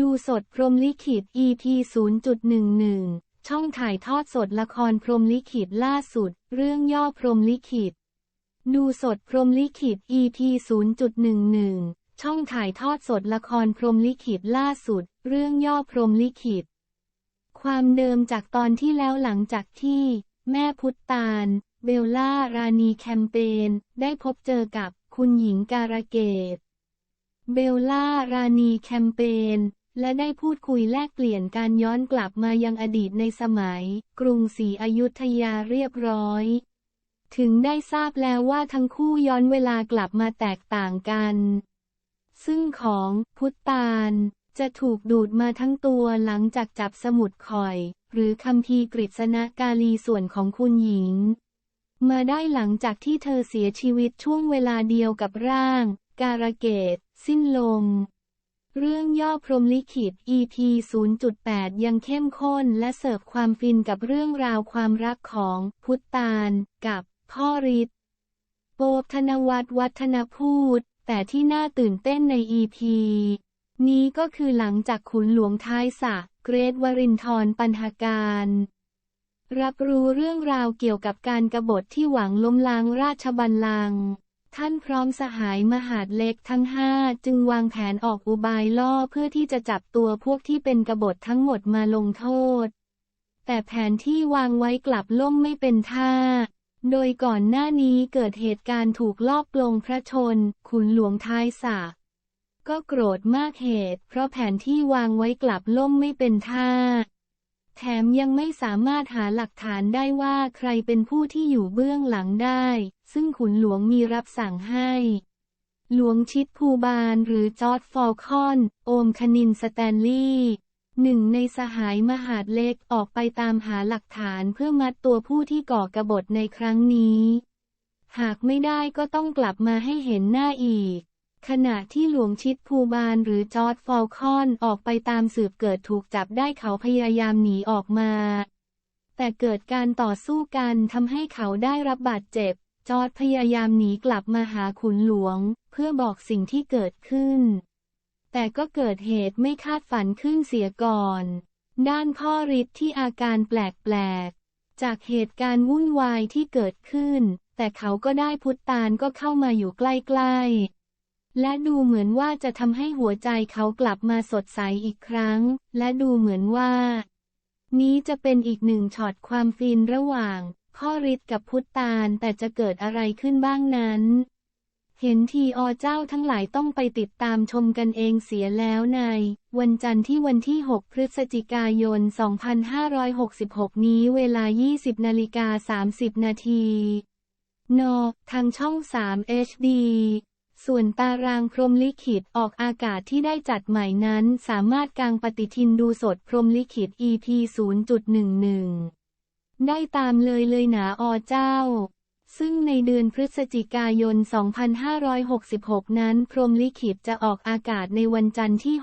ดูสดพรมลิขิต EP 0.11 ช่องถ่ายทอดสดละครพรมลิขิตล่าสุด เรื่องย่อพรมลิขิต ดูสดพรมลิขิต EP 0.11 ช่องถ่ายทอดสดละครพรมลิขิตล่าสุด เรื่องย่อพรมลิขิต ความเดิมจากตอนที่แล้วหลังจากที่ แม่พุทธตาล เบลล่ารานีแคมเปญได้พบเจอกับคุณหญิงการะเกดเบลล่ารานีแคมเปญ และได้พูดคุยแลกเปลี่ยนการย้อนกลับมายังอดีตในสมัย กรุงศรีอยุธยาเรียบร้อย ถึงได้ทราบแล้วว่าทั้งคู่ย้อนเวลากลับมาแตกต่างกัน ซึ่งของพุทธาลจะถูกดูดมาทั้งตัวหลังจากจับสมุดข่อย หรือคัมภีร์กฤษณกาลีส่วนของคุณหญิง มาได้หลังจากที่เธอเสียชีวิตช่วงเวลาเดียวกับร่าง การะเกดสิ้นลม เรื่องย่อพรมลิขิต EP 0.8 ยังเข้มข้นและเสิร์ฟความฟินกับเรื่องราวความรักของพุทธตาลกับพ่อฤทธิ์โปบธนวัฒน์วัฒนพูด แต่ที่น่าตื่นเต้นใน EP นี้ก็คือหลังจากขุนหลวงท้ายสะเกรทวรินทร์ปัญหาการ รับรู้เรื่องราวเกี่ยวกับการกบฏที่หวังล้มล้างราชบัลลังก์ ท่านพร้อมสหายมหาดเล็กทั้งห้าจึงวางแผนออกอุบายล่อเพื่อที่จะจับตัวพวกที่เป็นกบฏทั้งหมดมาลงโทษ แต่แผนที่วางไว้กลับล่มไม่เป็นท่า โดยก่อนหน้านี้เกิดเหตุการณ์ถูกลอบปลงพระชน ขุนหลวงท้ายสะก็โกรธมากเหตุ เพราะแผนที่วางไว้กลับล่มไม่เป็นท่า แถมยังไม่สามารถหาหลักฐานได้ว่าใครเป็นผู้ที่อยู่เบื้องหลังได้ ซึ่งขุนหลวงมีรับสั่งให้ หลวงชิดภูบาลหรือจอร์ดฟอลคอน โอมคณินสแตนลีย์หนึ่งในสหายมหาดเล็กออกไปตามหาหลักฐานเพื่อมัดตัวผู้ที่ก่อกบฏในครั้งนี้ หากไม่ได้ก็ต้องกลับมาให้เห็นหน้าอีก ขณะที่หลวงชิดภูบาลหรือจอร์ดฟอลคอนออกไปตามสืบเกิดถูกจับได้เขาพยายามหนีออกมา แต่เกิดการต่อสู้กันทำให้เขาได้รับบาดเจ็บ จอร์ดพยายามหนีกลับมาหาขุนหลวง เพื่อบอกสิ่งที่เกิดขึ้น แต่ก็เกิดเหตุไม่คาดฝันขึ้นเสียก่อน ด้านพ่อฤทธิ์ที่อาการแปลกๆ จากเหตุการณ์วุ่นวายที่เกิดขึ้น แต่เขาก็ได้พุทธาลก็เข้ามาอยู่ใกล้ๆ และดูเหมือนว่าจะทำให้หัวใจเขากลับมาสดใสอีกครั้ง และดูเหมือนว่า นี้จะเป็นอีกหนึ่งช็อตความฟินระหว่างพ่อฤทธิ์กับพุทธตาลแต่จะเกิดอะไรขึ้นบ้างนั้น เห็นทีอเจ้าทั้งหลายต้องไปติดตามชมกันเองเสียแล้วใน วันจันทร์ที่วันที่ 6 พฤศจิกายน 2566 นี้เวลา 20นาฬิกา30 นาที น ทางช่อง 3 HD ส่วนตารางพรมลิขิตออกอากาศที่ได้จัดใหม่นั้น สามารถกางปฏิทินดูสดพรมลิขิต EP 0.11 ได้ตามเลยเลยหนาอเจ้า ซึ่งในเดือนพฤศจิกายน 2566 นั้นพรมลิขิตจะออกอากาศในวันจันทร์ที่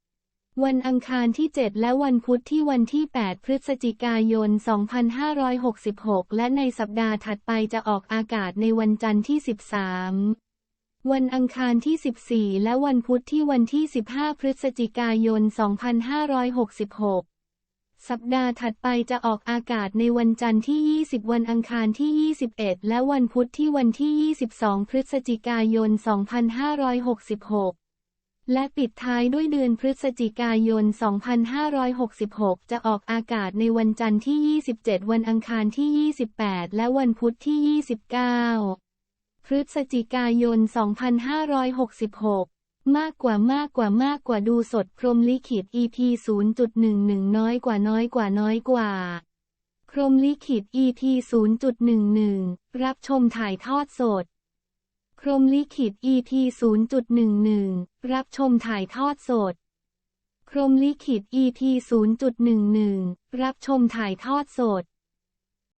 6วันอังคารที่ 7 และวันพุธที่วันที่ 8 พฤศจิกายน 2566 และในสัปดาห์ถัดไปจะออกอากาศในวันจันทร์ที่ 13 วันอังคารที่ 14 และวันพุธที่วันที่ 15 พฤศจิกายน 2566 สัปดาห์ถัดไปจะออกอากาศในวันจันทร์ที่ 20 วันอังคารที่ 21 และวันพุธที่วันที่ 22 พฤศจิกายน 2566 และปิดท้ายด้วยเดือนพฤศจิกายน 2566 จะออกอากาศในวันจันทร์ที่ 27 วันอังคารที่ 28 และวันพุธที่ 29 พฤศจิกายน 2566 มากกว่ามากกว่ามากกว่าดูสดพรมลิขิต EP 0.11 น้อยกว่าน้อยกว่าน้อยกว่า พรมลิขิต EP 0.11 รับชมถ่ายทอดสด พรมลิขิต EP 0.11 รับชมถ่ายทอดสด พรมลิขิต EP 0.11 รับชมถ่ายทอดสด